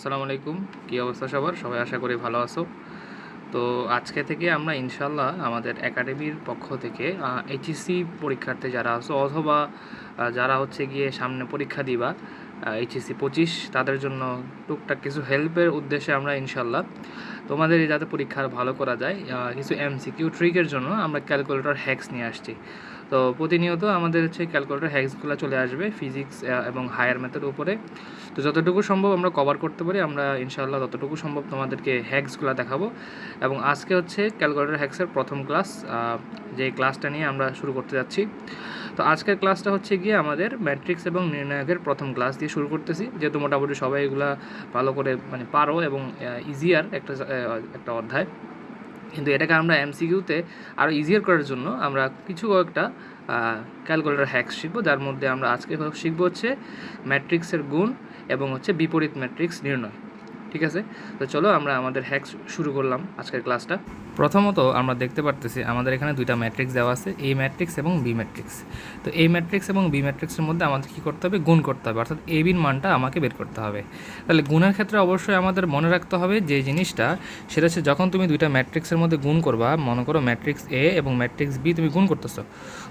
আসসালামু আলাইকুম। কী অবস্থা সবার? সবাই আশা করি ভালো আছো। তো আজকে থেকে আমরা ইনশাল্লাহ আমাদের একাডেমির পক্ষ থেকে এইচএসসি পরীক্ষার্থী যারা আছো অথবা যারা হচ্ছে গিয়ে সামনে পরীক্ষা দিবা এইচএসসি পঁচিশ, তাদের জন্য টুকটাক কিছু হেল্পের উদ্দেশ্যে আমরা ইনশাল্লাহ তোমাদের যাতে পরীক্ষা আরও ভালো করা যায় কিছু এমসিকিউ ট্রিকের জন্য আমরা ক্যালকুলেটর হ্যাক্স নিয়ে আসছি। তো প্রতিনিয়ত আমাদের হচ্ছে ক্যালকুলেটার হ্যাক্সগুলো চলে আসবে ফিজিক্স এবং হায়ার ম্যাথের উপরে। তো যতটুকু সম্ভব আমরা কভার করতে পারি, আমরা ইনশাআল্লাহ ততটুকু সম্ভব তোমাদেরকে হ্যাক্সগুলো দেখাবো। এবং আজকে হচ্ছে ক্যালকুলেটর হ্যাক্সের প্রথম ক্লাস যে ক্লাসটা নিয়ে আমরা শুরু করতে যাচ্ছি। তো আজকের ক্লাসটা হচ্ছে গিয়ে আমাদের ম্যাট্রিক্স এবং নির্ণায়কের প্রথম ক্লাস দিয়ে শুরু করতেছি। যেহেতু মোটামুটি সবাই এগুলা ভালো করে মানে পারো এবং ইজিয়ার একটা একটা অধ্যায়। কিন্তু এটাকে আমরা এমসিকিউতে আরও ইজিয়ার করার জন্য আমরা কিছু কয়েকটা ক্যালকুলেটার হ্যাক শিখব, যার মধ্যে আমরা আজকে শিখব হচ্ছে ম্যাট্রিক্সের গুণ এবং হচ্ছে বিপরীত ম্যাট্রিক্স নির্ণয়। ঠিক আছে? তো চলো আমরা আমাদের হ্যাক্স শুরু করলাম আজকের ক্লাসটা। প্রথমত আমরা দেখতে পারতেছি আমাদের এখানে দুইটা ম্যাট্রিক্স দেওয়া আছে এ ম্যাট্রিক্স এবং বি ম্যাট্রিক্স তো এই ম্যাট্রিক্স এবং বি ম্যাট্রিক্সের মধ্যে আমাদের কী করতে হবে? গুণ করতে হবে। অর্থাৎ এ বির মানটা আমাকে বের করতে হবে। তাহলে গুণের ক্ষেত্রে অবশ্যই আমাদের মনে রাখতে হবে যে জিনিসটা, সেটা হচ্ছে যখন তুমি দুইটা ম্যাট্রিক্সের মধ্যে গুণ করবা, মনে করো ম্যাট্রিক্স এ এবং ম্যাট্রিক্স বি তুমি গুণ করতেছো,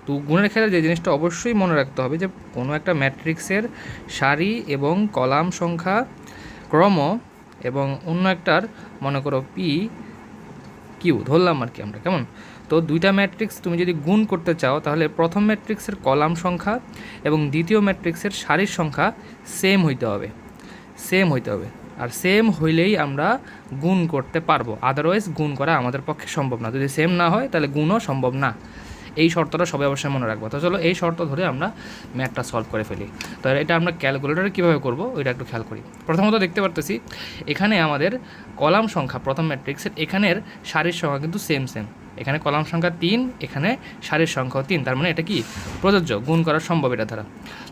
তো গুণের ক্ষেত্রে যে জিনিসটা অবশ্যই মনে রাখতে হবে যে কোনো একটা ম্যাট্রিক্সের সারি এবং কলাম সংখ্যা ক্রম এবং অন্য একটার, মনে করো পি কিউ ধরলাম আর কি আমরা, কেমন? তো দুইটা ম্যাট্রিক্স তুমি যদি গুণ করতে চাও, তাহলে প্রথম ম্যাট্রিক্সের কলাম সংখ্যা এবং দ্বিতীয় ম্যাট্রিক্সের সারির সংখ্যা সেম হইতে হবে। সেম হইতে হবে। আর সেম হইলেই আমরা গুণ করতে পারব। আদারওয়াইজ গুণ করা আমাদের পক্ষে সম্ভব না। যদি সেম না হয়, তাহলে গুণও সম্ভব না। এই শর্তটা সবাই অবশ্যই মনে রাখব। তো চলো এই শর্ত ধরে আমরা ম্যাথটা সলভ করে ফেলি। তো এটা আমরা ক্যালকুলেটরে কীভাবে করব, ওইটা একটু খেয়াল করি। প্রথমত দেখতে পারতেছি, এখানে আমাদের কলাম সংখ্যা, প্রথম ম্যাট্রিক্সের এখানের সারির সংখ্যা কিন্তু সেম সেম এখানে কলাম সংখ্যা তিন, এখানে সারির সংখ্যাও তিন। তার মানে এটা কি? প্রযোজ্য, গুণ করা সম্ভব এটা দ্বারা।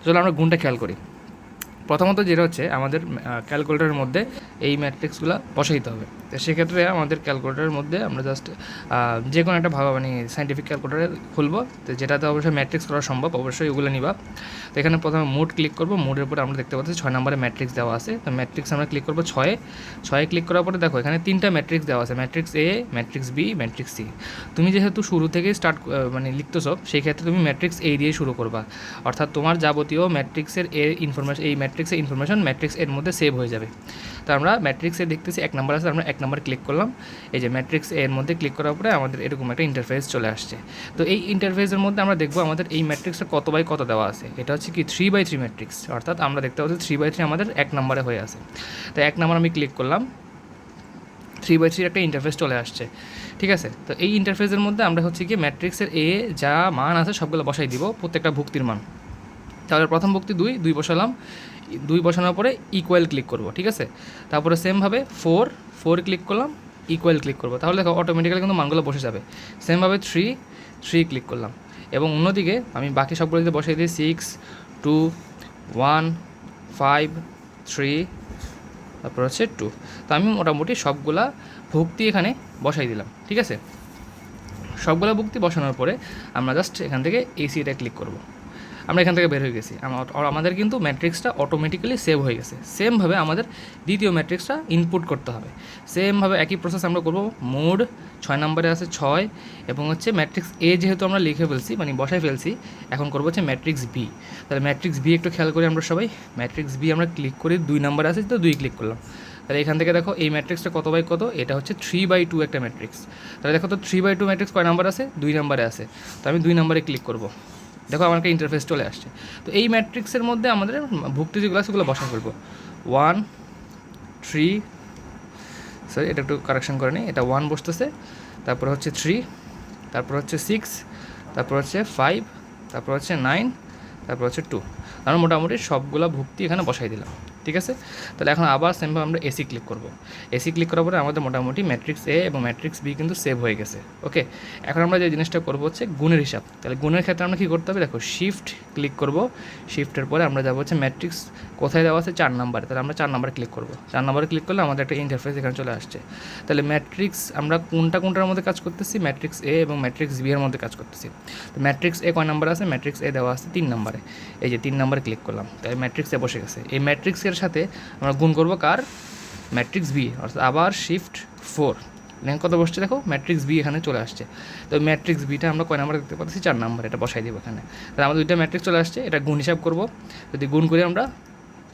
চলো আমরা গুণটা খেয়াল করি। প্রথমত যেটা হচ্ছে, আমাদের ক্যালকুলেটরের মধ্যে এই ম্যাট্রিক্সগুলো বসাইতে হবে। তো সেক্ষেত্রে আমাদের ক্যালকুলেটরের মধ্যে আমরা জাস্ট যে কোনো একটা ভাবা মানে সাইন্টিফিক ক্যালকুলেটার খুলবো। তো যেটাতে অবশ্যই ম্যাট্রিক্স করা সম্ভব, অবশ্যই ওগুলো নিবা। তো এখানে প্রথমে মুড ক্লিক করব। মুডের উপরে আমরা দেখতে পাচ্ছি ছয় নম্বরে ম্যাট্রিক্স দেওয়া আছে। তো ম্যাট্রিক্স আমরা ক্লিক করব ছয়ে। ছয়ে ক্লিক করার পরে দেখো, এখানে তিনটা ম্যাট্রিক্স দেওয়া আছে। Matrix A matrix B matrix C তুমি যেহেতু শুরু থেকে স্টার্ট মানে লিখতেছো সেই ক্ষেত্রে তুমি ম্যাট্রিক্স এ দিয়ে শুরু করবা। অর্থাৎ তোমার যাবতীয় ম্যাট্রিক্সের এ ইনফরমেশন এই ম্যাট্রিক্সের ইনফরমেশন ম্যাট্রিক্স এর মধ্যে সেভ হয়ে যাবে। তো আমরা ম্যাট্রিক্সে দেখতেছি এক নাম্বার আছে, আমরা এক নাম্বার ক্লিক করলাম। এই যে ম্যাট্রিক্স এর মধ্যে ক্লিক করার পরে আমাদের এরকম একটা ইন্টারফেস চলে আসছে। তো এই ইন্টারফেসের মধ্যে আমরা দেখব আমাদের এই ম্যাট্রিক্সটা কত বাই কত দেওয়া আছে। এটা হচ্ছে কি থ্রি বাই থ্রি ম্যাট্রিক্স অর্থাৎ আমরা দেখতে পাচ্ছি থ্রি বাই থ্রি আমাদের এক নাম্বারে হয়ে আছে। তো এক নাম্বার আমি ক্লিক করলাম থ্রি বাই থ্রির একটা ইন্টারফেস চলে আসছে। ঠিক আছে? তো এই ইন্টারফেসের মধ্যে আমরা হচ্ছে কি ম্যাট্রিক্সের এ যা মান আছে সবগুলো বসাই দিব, প্রত্যেকটা ভুক্তির মান। তাহলে প্রথম ভক্তি দুই দুই বসালাম। দুই বসানোর পরে ইকুয়াল ক্লিক করব, ঠিক আছে? তারপরে সেমভাবে ফোর ফোর ক্লিক করলাম ইকুয়াল ক্লিক করব। তাহলে দেখো অটোমেটিক্যালি কিন্তু মানগুলো বসে যাবে। সেমভাবে থ্রি থ্রি ক্লিক করলাম। এবং অন্যদিকে আমি বাকি সবগুলো যদি বসাই দিই six two one five three তারপর হচ্ছে টু তো আমি মোটামুটি সবগুলা ভক্তি এখানে বসাই দিলাম, ঠিক আছে? সবগুলো ভক্তি বসানোর পরে আমরা জাস্ট এখান থেকে এসিটা ক্লিক করব। আমরা এখান থেকে বের হয়ে গেছি। আমাদের কিন্তু ম্যাট্রিক্সটা অটোমেটিক্যালি সেভ হয়ে গেছে। সেমভাবে আমাদের দ্বিতীয় ম্যাট্রিক্সটা ইনপুট করতে হবে। সেমভাবে একই প্রসেস আমরা করব। মোড ছয় নম্বরে আছে ছয় এবং হচ্ছে ম্যাট্রিক্স এ যেহেতু আমরা লিখে ফেলছি মানে বসাই ফেলছি, এখন করব হচ্ছে ম্যাট্রিক্স বি তাহলে ম্যাট্রিক্স বি একটু খেয়াল করি আমরা সবাই। ম্যাট্রিক্স বি আমরা ক্লিক করি, দুই নম্বরে আছে, তো দুই ক্লিক করলাম। তাহলে এখান থেকে দেখো এই ম্যাট্রিক্সটা কত বাই কত? এটা হচ্ছে থ্রি বাই টু একটা ম্যাট্রিক্স। তাহলে দেখো তো থ্রি বাই টু ম্যাট্রিক্স কয় নাম্বার আছে? দুই নাম্বারে আছে। তো আমি দুই নাম্বারে ক্লিক করব। দেখো আমার একটা ইন্টারফেস চলে আসছে। তো এই ম্যাট্রিক্সের মধ্যে আমাদের ভুক্তি যেগুলো সেগুলো বসা ফেলব। ওয়ান থ্রি সরি এটা একটু কারেকশন করে নিই এটা ওয়ান বসতেছে, তারপর হচ্ছে থ্রি তারপর হচ্ছে সিক্স তারপর হচ্ছে ফাইভ তারপর হচ্ছে নাইন তারপর হচ্ছে টু আমরা মোটামুটি সবগুলো ভুক্তি এখানে বসাই দিলাম। ঠিক আছে? তাহলে এখন আবার সেমভাবে আমরা এসি ক্লিক করব। এসি ক্লিক করার পরে আমাদের মোটামুটি ম্যাট্রিক্স এ এবং ম্যাট্রিক্স বি কিন্তু সেভ হয়ে গেছে ওকে এখন আমরা যে জিনিসটা করব হচ্ছে গুণের হিসাব। তাহলে গুণের ক্ষেত্রে আমরা কী করতে হবে? দেখো শিফট ক্লিক করব। শিফটের পরে আমরা যাব হচ্ছে ম্যাট্রিক্স কোথায় দেওয়া আছে? চার নাম্বারে তাহলে আমরা চার নাম্বারে ক্লিক করব। চার নাম্বারে ক্লিক করলে আমাদের একটা ইন্টারফেস এখানে চলে আসছে। তাহলে ম্যাট্রিক্স আমরা কোনটা কোনটার মধ্যে কাজ করতেছি? ম্যাট্রিক্স এ এবং ম্যাট্রিক্স বি এর মধ্যে কাজ করতেছি। তো ম্যাট্রিক্স এ কয় নাম্বার আছে? ম্যাট্রিক্স এ দেওয়া আছে তিন নাম্বারে এই যে তিন নাম্বারে ক্লিক করলাম। তাহলে ম্যাট্রিক্স বসে গেছে। এই ম্যাট্রিক্সের সাথে আমরা গুণ করব কার? ম্যাট্রিক্স বি অর্থাৎ আবার শিফট ফোর দেখেন কত বসছে দেখো? ম্যাট্রিক্স বি এখানে চলে আসছে। তো ম্যাট্রিক্স বিটা আমরা কয় নাম্বার দেখতে পাচ্ছি? চার নাম্বার এটা বসাই দেবো এখানে। তাহলে আমাদের দুইটা ম্যাট্রিক্স চলে আসছে, এটা গুণ হিসাব করব। যদি গুণ করি আমরা,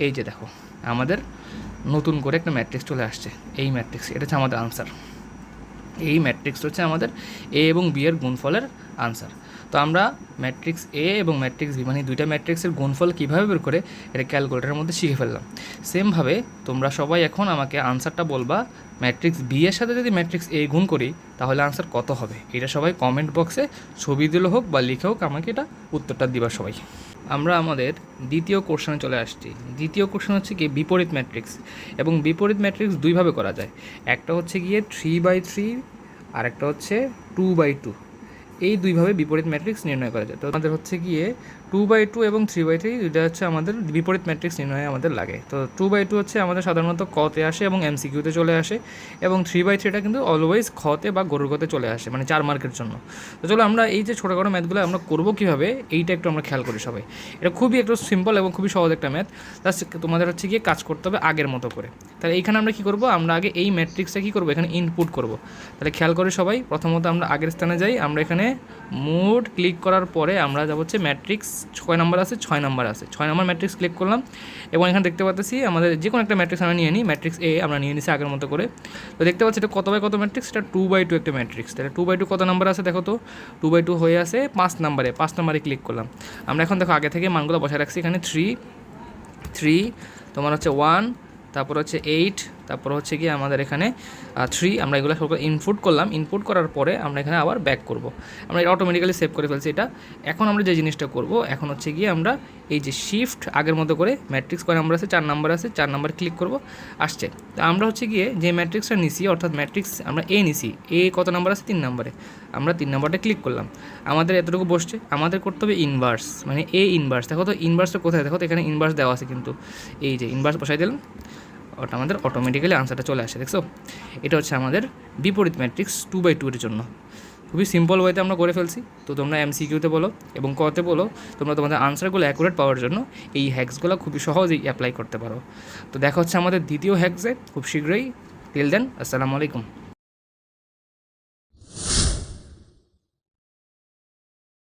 এই যে দেখো, আমাদের নতুন করে একটা ম্যাট্রিক্স চলে আসছে, এই ম্যাট্রিক্স এটা হচ্ছে আমাদের আনসার এই ম্যাট্রিক্স হচ্ছে আমাদের এ এবং বি এর গুণফলের আনসার তো আমরা ম্যাট্রিক্স এ এবং ম্যাট্রিক্স বি মানে দুইটা ম্যাট্রিক্সের গুণফল কীভাবে বের করে এটা ক্যালকুলেটারের মধ্যে শিখে ফেললাম। সেমভাবে তোমরা সবাই এখন আমাকে আনসারটা বলবা ম্যাট্রিক্স বি এর সাথে যদি ম্যাট্রিক্স এ গুণ করি, তাহলে আনসার কত হবে? এটা সবাই কমেন্ট বক্সে ছবি দিলে হোক বা লিখে হোক আমাকে এটা উত্তরটা দিবা সবাই। আমরা আমাদের দ্বিতীয় কোশ্চেনে চলে আসছি। দ্বিতীয় কোশ্চেন হচ্ছে কি বিপরীত ম্যাট্রিক্স এবং বিপরীত ম্যাট্রিক্স দুইভাবে করা যায়। একটা হচ্ছে গিয়ে থ্রি বাই থ্রি আর একটা হচ্ছে টু বাই টু এই দুইভাবে বিপরীত ম্যাট্রিক্স নির্ণয় করা যায়। তো আমাদের হচ্ছে গিয়ে টু বাই টু এবং থ্রি বাই থ্রি দুইটা হচ্ছে আমাদের বিপরীত ম্যাট্রিক্স নির্ণয়ে আমাদের লাগে। তো টু বাই টু হচ্ছে আমাদের সাধারণত কতে আসে এবং এমসিকিউতে চলে আসে এবং থ্রি বাই থ্রিটা কিন্তু অলওয়েজ খতে বা গরুর গতে চলে আসে মানে চার মার্কের জন্য। তো চলো আমরা এই যে ছোটোখাটো ম্যাথগুলো আমরা করব কীভাবে, এইটা একটু আমরা খেয়াল করি সবাই। এটা খুবই একটু সিম্পল এবং খুবই সহজ একটা ম্যাথ তার তোমাদের হচ্ছে গিয়ে কাজ করতে হবে আগের মতো করে। তাহলে এইখানে আমরা কী করব, আমরা আগে এই ম্যাট্রিক্সটা কী করব, এখানে ইনপুট করব। তাহলে খেয়াল করে সবাই, প্রথমত আমরা আগের স্থানে যাই, আমরা এখানে মোড ক্লিক করার পরে আমরা যাব হচ্ছে ম্যাট্রিক্স ছয় নাম্বার আছে, ছয় নাম্বার আছে। ছয় নাম্বার ম্যাট্রিক্স ক্লিক করলাম এবং এখানে দেখতে পাচ্ছি আমাদের যে কোনো একটা ম্যাট্রিক্স আমরা নিয়ে নিই ম্যাট্রিক্স এ আমরা নিয়ে নিছি আগের মতো করে। তো দেখতে পাচ্ছি এটা কত বাই কত ম্যাট্রিক্স এটা টু বাই টু একটা ম্যাট্রিক্স তাহলে টু বাই টু কত নাম্বার আছে দেখো তো? টু বাই টু হয়ে আছে পাঁচ নাম্বারে। পাঁচ নাম্বারে ক্লিক করলাম। আমরা এখন দেখো আগে থেকে মানগুলো বসায় রাখছি। এখানে থ্রি থ্রি তোমার হচ্ছে ওয়ান তারপর হচ্ছে এইট তারপর হচ্ছে কি আমাদের এখানে থ্রি আমরা এগুলো সব ইনপুট করলাম। ইনপুট করার পরে আমরা এখানে আবার ব্যাক করব। আমরা এটা অটোমেটিক্যালি সেভ করে ফেলছি এটা। এখন আমরা যে জিনিসটা করব, এখন হচ্ছে গিয়ে আমরা এই যে শিফট আগের মতো করে ম্যাট্রিক্স কয় নাম্বার আছে, চার নাম্বার আছে, চার নাম্বার ক্লিক করব, আসছে। তো আমরা হচ্ছে গিয়ে যে ম্যাট্রিক্সটা নিছি, অর্থাৎ ম্যাট্রিক্স আমরা এ নিছি এ কত নাম্বার আছে? তিন নাম্বারে আমরা তিন নাম্বারটা ক্লিক করলাম। আমাদের এতটুকু বসছে। আমাদের করতে হবে ইনভার্স মানে এ ইনভার্স দেখো তো ইনভার্সটা কোথায়? দেখো তো এখানে ইনভার্স দেওয়া আছে কিন্তু। এই যে ইনভার্স বসাই দিলাম। ওটা আমাদের অটোমেটিক্যালি আনসারটা চলে আসে, দেখছ? এটা হচ্ছে আমাদের বিপরীত ম্যাট্রিক্স টু বাই টু এর জন্য। খুবই সিম্পল ওয়েতে আমরা করে ফেলছি। তো তোমরা এমসিকিউতে বলো এবং কতে বলো, তোমরা তোমাদের আনসারগুলো অ্যাকুরেট পাওয়ার জন্য এই হ্যাক্সগুলো খুবই সহজেই অ্যাপ্লাই করতে পারো। তো দেখা হচ্ছে আমাদের দ্বিতীয় হ্যাক্সে খুব শীঘ্রই। টিল দেন আসসালামু আলাইকুম।